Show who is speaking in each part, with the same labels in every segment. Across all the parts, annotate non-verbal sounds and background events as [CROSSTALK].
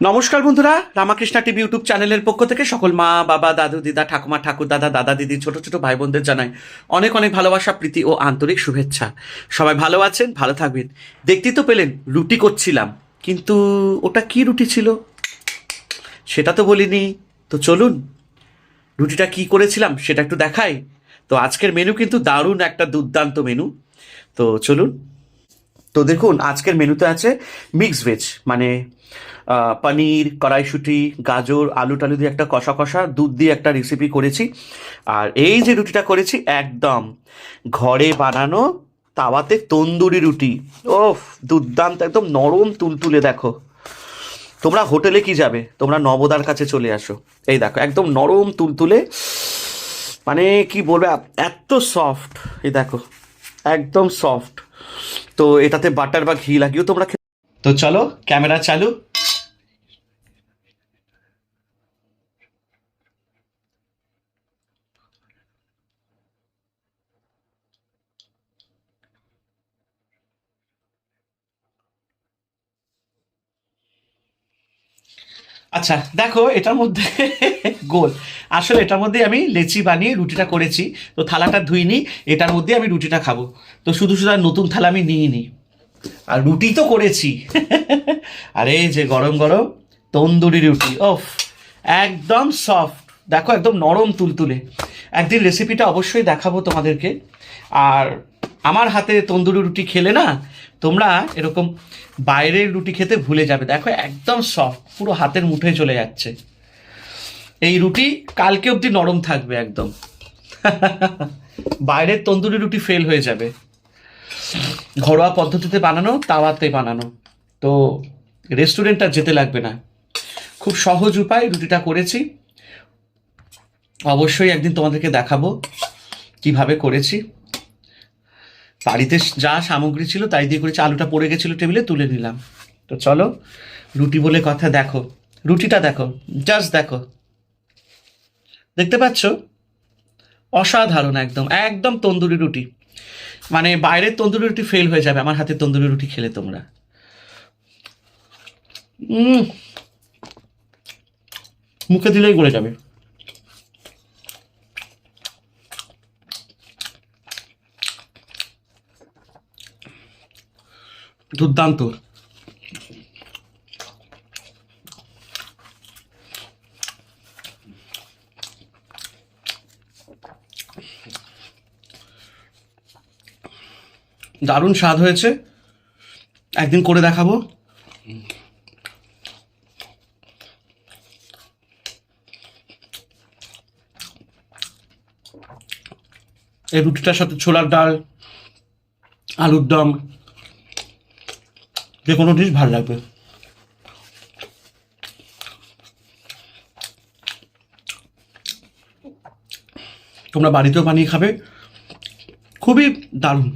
Speaker 1: নমস্কার বন্ধুরা, Ramakrishna TV YouTube চ্যানেলের পক্ষ থেকে সকল মা, বাবা, দাদু, দিদা, ঠাকুমা ঠাকুর দাদা দাদা দিদি ছোট ছোট ভাই বোনদের জানাই অনেক অনেক ভালোবাসা, প্রীতি ও আন্তরিক শুভেচ্ছা। সবাই ভালো আছেন, ভালো থাকবেন। দেখতেই তো পেলেন, রুটি করছিলাম। কিন্তু ওটা কি রুটি ছিল? সেটা তো বলিনি। তো চলুন, রুটিটা কি করেছিলাম সেটা একটু দেখাই। তো আজকের মেনু কিন্তু দারুণ একটা দুর্দান্ত মেনু তো চলুন। তো দেখুন, আজকের মেনুতে আছে মিক্স ভেজ মানে পনির, কড়াইশুটি, গাজর, আলু টালু দিয়ে একটা কষা কষা, দুধ দিয়ে একটা রেসিপি করেছি। আর এই যে রুটিটা করেছি, একদম ঘরে বানানো তাওয়াতে তন্দুরি রুটি। ওফ, দুর্দান্ত, একদম নরম তুলতুলে, দেখো। তোমরা হোটেলে কি যাবে? তোমরা নবদার কাছে চলে আসো। এই দেখো, একদম নরম তুলতুলে। মানে কি বলবে, এত সফট এই দেখো, একদম সফট তো এটাতে বাটার বা ঘি লাগিয়েও তোমরা তো চলো ক্যামেরা চালু। আচ্ছা দেখো, এটার মধ্যে [LAUGHS] গোল। আসলে এটার মধ্যে আমি লেচি বানিয়ে রুটিটা করেছি, তো থালাটা ধুইনি, এটার মধ্যে আমি রুটিটা খাব। তো শুধু শুধু আর নতুন থালা আমি নিইনি। আর রুটি তো করেছি। [LAUGHS] আরে, যে গরম গরম তন্দুরি রুটি ওফ একদম সফট দেখো, একদম নরম তুলতুলে। একদিন রেসিপিটা অবশ্যই দেখাবো তোমাদেরকে। আর আমার হাতে তন্দুরি রুটি খেলে না, তোমরা এরকম বাইরের রুটি খেতে ভুলে যাবে। দেখো, একদম সফট পুরো হাতের মুঠোয় চলে যাচ্ছে। এই রুটি কালকে অবধি নরম থাকবে একদম। বাইরের তন্দুরি রুটি ফেল হয়ে যাবে। ঘরোয়া পদ্ধতিতে বানানো, তাওয়াতে বানানো। তো রেস্টুরেন্ট আর যেতে লাগবে না। খুব সহজ উপায়, রুটিটা করেছি। অবশ্যই একদিন তোমাদেরকে দেখাবো কীভাবে করেছি। বাড়িতে যা সামগ্রী ছিল তাই দিয়ে করেছি। আলুটা পড়ে গেছিল টেবিলে, তুলে নিলাম। তো চলো, রুটি বলে কথা দেখো। রুটিটা দেখো জাস্ট দেখো। দেখতে পাচ্ছ? অসাধারণ একদম একদম তন্দুরি রুটি। মানে বাইরের তন্দুরি রুটি ফেল হয়ে যাবে, আমার হাতে তন্দুরি রুটি খেলে তোমরা। মুখে দিলেই গলে যাবে। দুর্দান্ত। দারুণ স্বাদ হয়েছে। একদিন করে দেখাবো। এই রুটিটার সাথে ছোলার ডাল আলুর দম যে কোনো ডিশ ভালো লাগবে। তোমরা বাড়িতেও বানিয়ে খাবে। খুবই দারুণ।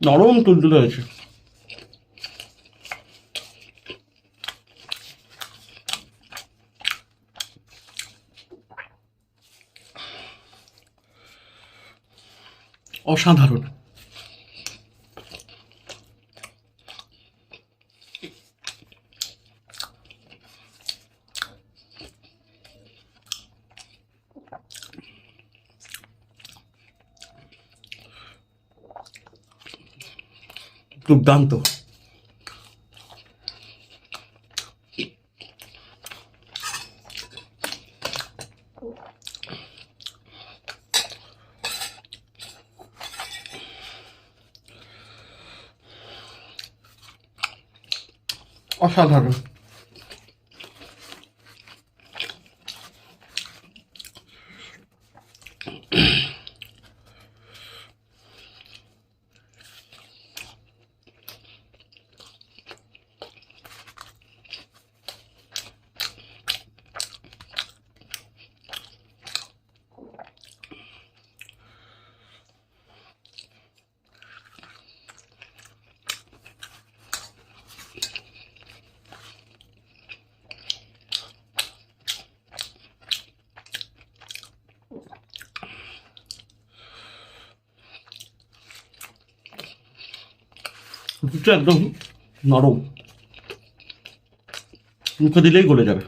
Speaker 1: নরম তুলতুলে হয়েছে। অসাধারণ। দুর্দান্ত অসাধারণ। রুটিটা একদম নরম। মুখে দিলেই গলে যাবে।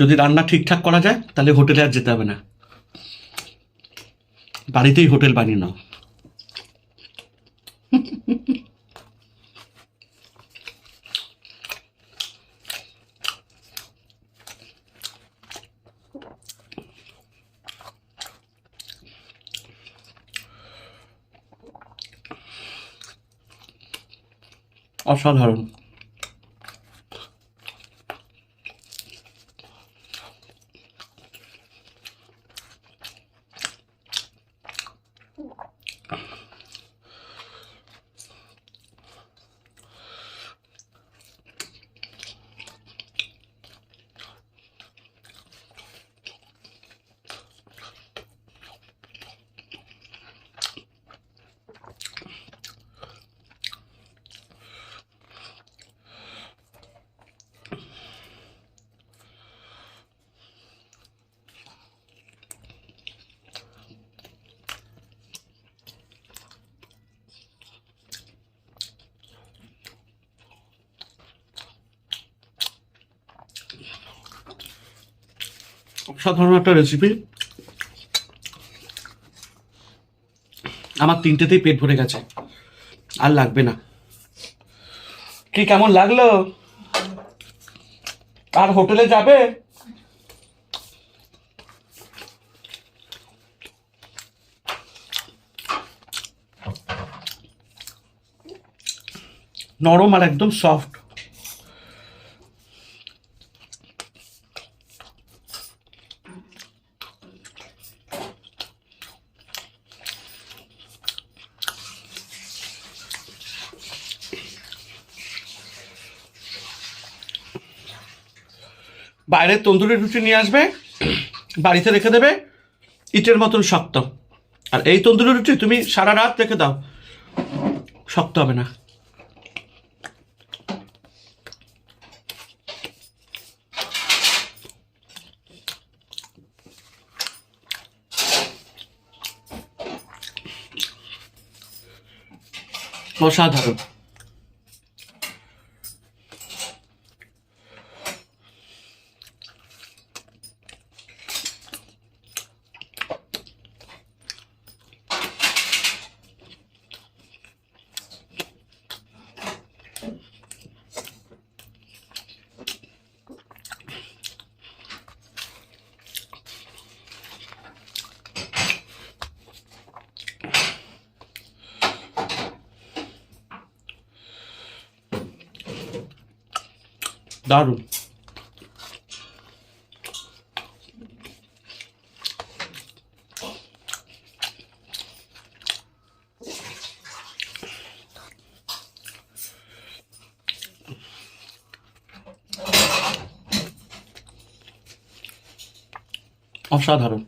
Speaker 1: যদি রান্না ঠিকঠাক করা যায়, তাহলে হোটেলে আর যেতে হবে না। বাড়িতেই হোটেল বানিয়ে নাও। অসাধারণ। অসাধারণ একটা রেসিপি আমার তিনটেতেই পেট ভরে গেছে। আর লাগবে না। কি কেমন লাগল? আর হোটেলে যাবে? নরম আর একদম সফট বাইরে তন্দুরি রুটি নিয়ে আসবে, বাড়িতে রেখে দেবে, ইটের মতন শক্ত। আর এই তন্দুরি রুটি তুমি সারা রাত রেখে দাও, শক্ত হবে না। অসাধারণ। দারুণ। অসাধারণ।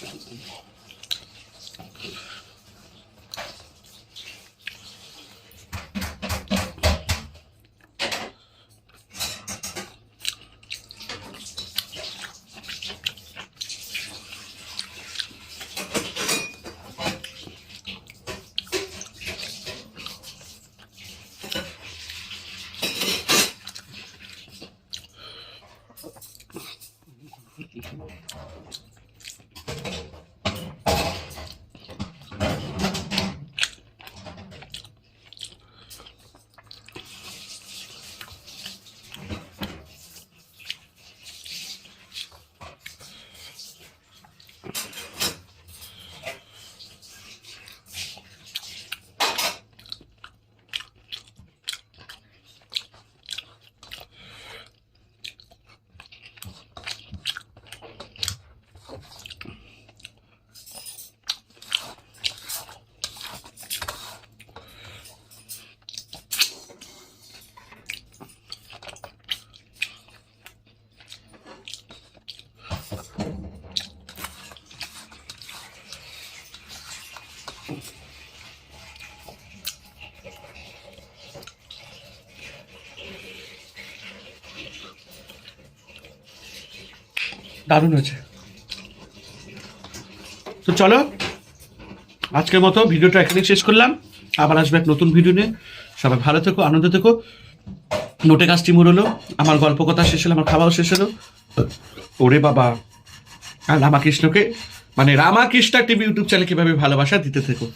Speaker 1: Thank you. দারুণ হয়েছে। তো চলো, আজকের মতো ভিডিওটা এখানে শেষ করলাম। আবার আসবে এক নতুন ভিডিও নিয়ে। সবাই ভালো থেকো, আনন্দ থেকো। নোটে কাজটি হলো আমার গল্প কথা শেষ হলো, আমার খাওয়াও শেষ হলো। ওরে বাবা, আর রামাকৃষ্ণকে মানে রামাকৃষ্ণ টিভি ইউটিউব চ্যানেল কীভাবে ভালোবাসা দিতে থেকো।